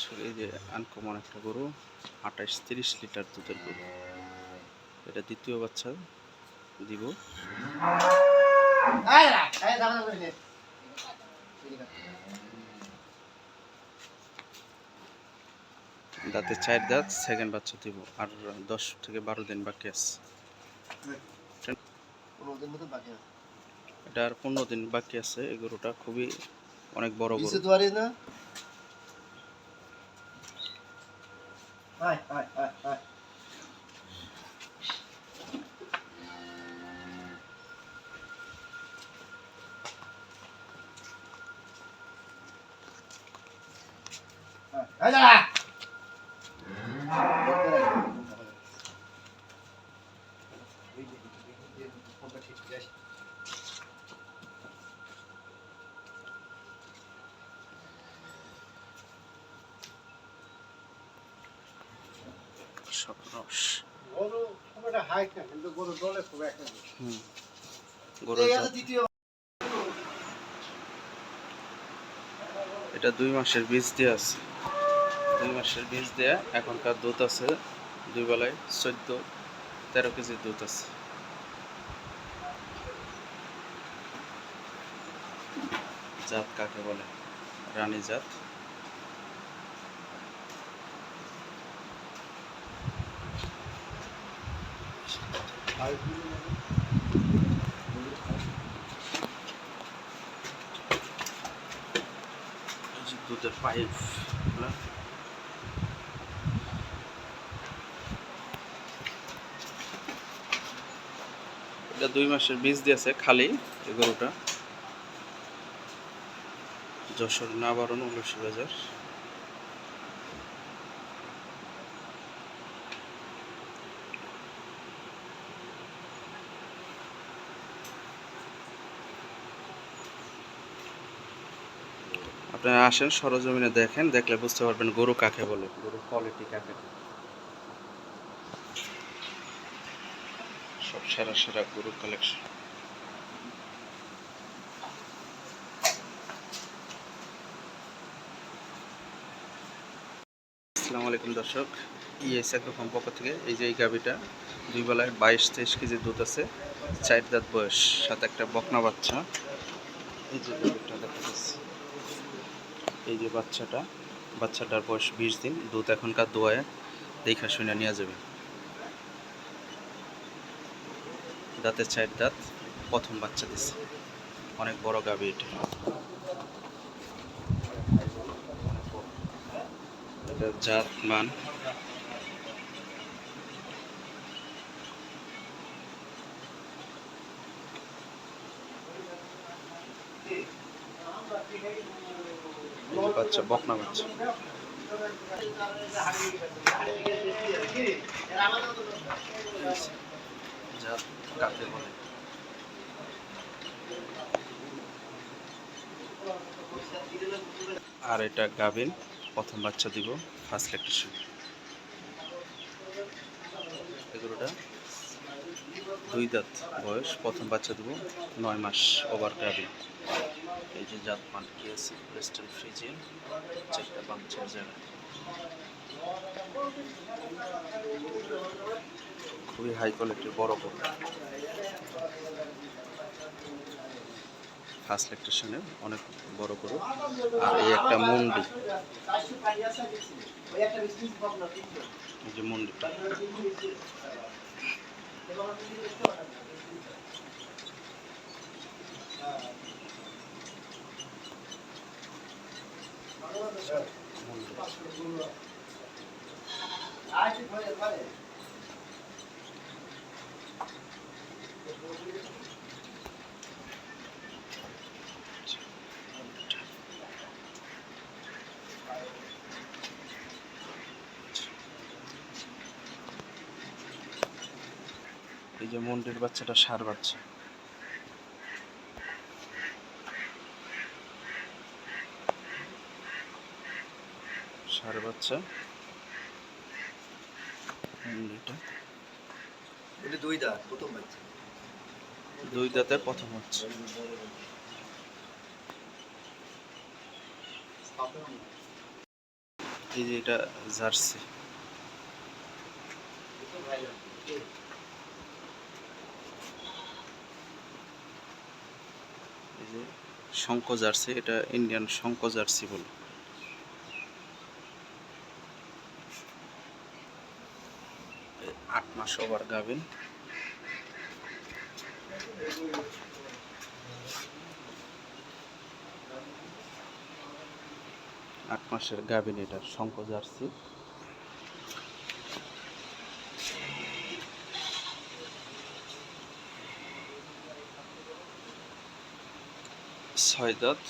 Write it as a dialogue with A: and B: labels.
A: দর্শক এই যে আনকমন একটা গরু আঠাশ তিরিশ লিটার দুধের গরু। এটা দ্বিতীয় বাচ্চা দিব। দাঁতে চার দাঁত সেকেন্ড বাচ্চা দিব। আর দশ থেকে বারো দিন বাকি আছে। এটা আর পনেরো দিন বাকি আছে। এই গরুটা খুবই অনেক বড় গরু।
B: 哎哎哎
A: 哎。哎，
B: 来
A: 来
B: 来。দ্বিতীয়
A: এটা দুই মাসের বীজ দিয়ে আছে। দুই মাসের বীজ দেয়া এখনকার দুধ আছে দুই বেলায় চোদ্দ তেরো কেজি দুধ আছে। জাত কাকে বলে? রানী জাত। দুধের পাইপ এটা দুই মাসের বীজ দিয়েছে খালি, এই গরুটা। যশোর না বারণ উলসি বাজার। আপনারা আসেন সরজমিনে দেখেন দেখলে বুঝতে পারবেন গরু কাকে বলে। গরু কোয়ালিটি কাকে সব সেরা সেরা গরু কালেকশন আসসালামু আলাইকুম দর্শক ইএস একরকম পক্ষ থেকে এই যে এই গাভিটা দুই বেলায় বাইশ তেইশ কেজি দুধ আছে চার দাঁত বয়স সাথে একটা বকনা বাচ্চা। এই যে গাভিটা দেখা যাচ্ছে। এই যে বাচ্চাটা, বাচ্চাটার বয়স বিশ দিন, দুধ এখনকার দোয়ায় দেখা শুনে নিয়ে যাবে। দাঁতের চায়ের দাঁত প্রথম বাচ্চা দিছে। অনেক বড় গাবি এটা। এটার জাত, মান। বাচ্চা, বকনা বাচ্চা। আর এটা গাভিন, প্রথম বাচ্চা দিব ফার্স্ট ল্যাকটেশন এগুলোটা দুই দাঁত বয়স, প্রথম বাচ্চা দিব, নয় মাস, ওভার গাভিন। এই যে জাত মান কি আছে? ওয়েস্টার্ন ফ্রিজিয়ান চারটা বাচ্চার জায়গা খুবই হাই কোয়ালিটির বড় গরু ফার্স্ট ল্যাকটেশনের অনেক বড় গরু আর এই একটা মন্ডি। এই যে মন্ডিটা এই যে মন্ডির বাচ্চাটা সার বাচ্চা। সার বাচ্চা
B: এটা দুই দাঁত প্রথম বাচ্চা।
A: দুই দাঁতে প্রথম হচ্ছে। এই যে এটা জার্সি। এই শঙ্ক জার্সি এটা ইন্ডিয়ান শঙ্ক জার্সি বলে। মাস ওভার গাবেন আট মাসের গাভিন এটা শঙ্ক জার্সি। ছয় দাঁত।